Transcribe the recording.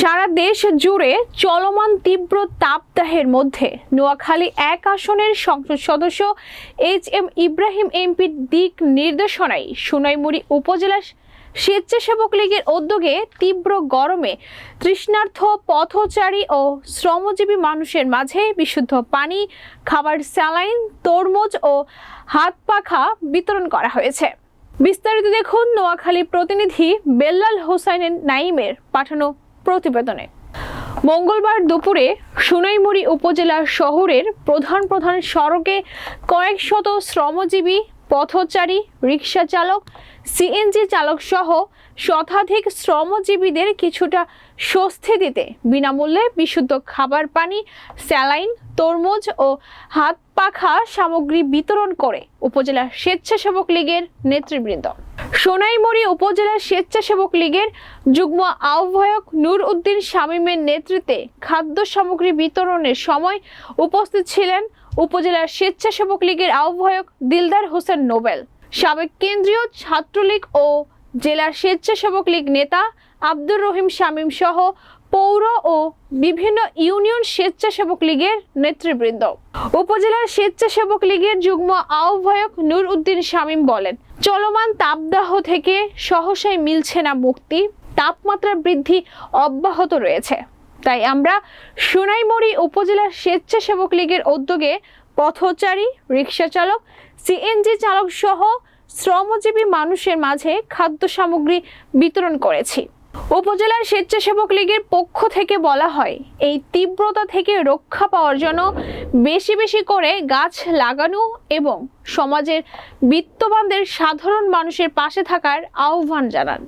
সারা দেশ জুড়ে চলমান তীব্র তাপদাহের মধ্যে নোয়াখালী এক আসনের সংসদ সদস্য এইচ এম ইব্রাহিম এমপির দিক নির্দেশনায় সোনাইমুড়ি উপজেলা স্বেচ্ছাসেবক লীগের উদ্যোগে তীব্র গরমে তৃষ্ণার্থ, পথচারী ও শ্রমজীবী মানুষের মাঝে বিশুদ্ধ পানি, খাবার স্যালাইন, তরমুজ ও হাত পাখা বিতরণ করা হয়েছে। বিস্তারিত দেখুন নোয়াখালী প্রতিনিধি বেল্লাল হোসাইনের নাইমের পাঠানো প্রতিবেদনে। মঙ্গলবার দুপুরে সুনাইমুড়ি উপজেলা শহরের প্রধান প্রধান সড়কে কয়েক শত শ্রমজীবী, পথচারী রিক্সা চালক সিএনজি চালক সহ শতাধিক শ্রমজীবীদের কিছুটা স্বস্তি দিতে বিনামূল্যে বিশুদ্ধ খাবার পানি, স্যালাইন, তরমুজ ও হাত পাখা সামগ্রী বিতরণ করে উপজেলা স্বেচ্ছাসেবক লীগের নেতৃবৃন্দ। সোনাইমুড়ি উপজেলা স্বেচ্ছাসেবক লীগের যুগ্ম আহ্বায়ক নূর উদ্দিন শামীমের নেতৃত্বে খাদ্য সামগ্রী বিতরণের সময় উপস্থিত ছিলেন উপজেলার স্বেচ্ছাসেবক লীগের আহ্বায়ক দিলদার হোসেন নোবেল। সাবেক কেন্দ্রীয় ছাত্রলীগ ও জেলার স্বেচ্ছাসেবক লীগ নেতা আব্দুর রহিম শামীম সহ পৌর ও বিভিন্ন ইউনিয়ন স্বেচ্ছাসেবক লীগের নেতৃবৃন্দ। উপজেলার স্বেচ্ছাসেবক লীগের যুগ্ম আহ্বায়ক নূর উদ্দিন শামীম বলেন চলমান তাপদাহ থেকে সহসায় মিলছে না মুক্তি তাপমাত্রা বৃদ্ধি অব্যাহত রয়েছে। তাই আমরা সোনাইমুড়ি উপজেলা স্বেচ্ছাসেবক লীগের উদ্যোগে পথচারী রিক্সা চালক, সিএনজি চালক সহ শ্রমজীবী মানুষের মাঝে খাদ্য সামগ্রী বিতরণ করেছি। উপজেলার স্বেচ্ছাসেবক লীগের পক্ষ থেকে বলা হয়, এই তীব্রতা থেকে রক্ষা পাওয়ার জন্য বেশি বেশি করে গাছ লাগানো এবং সমাজের বিত্তবানদের সাধারণ মানুষের পাশে থাকার আহ্বান জানান।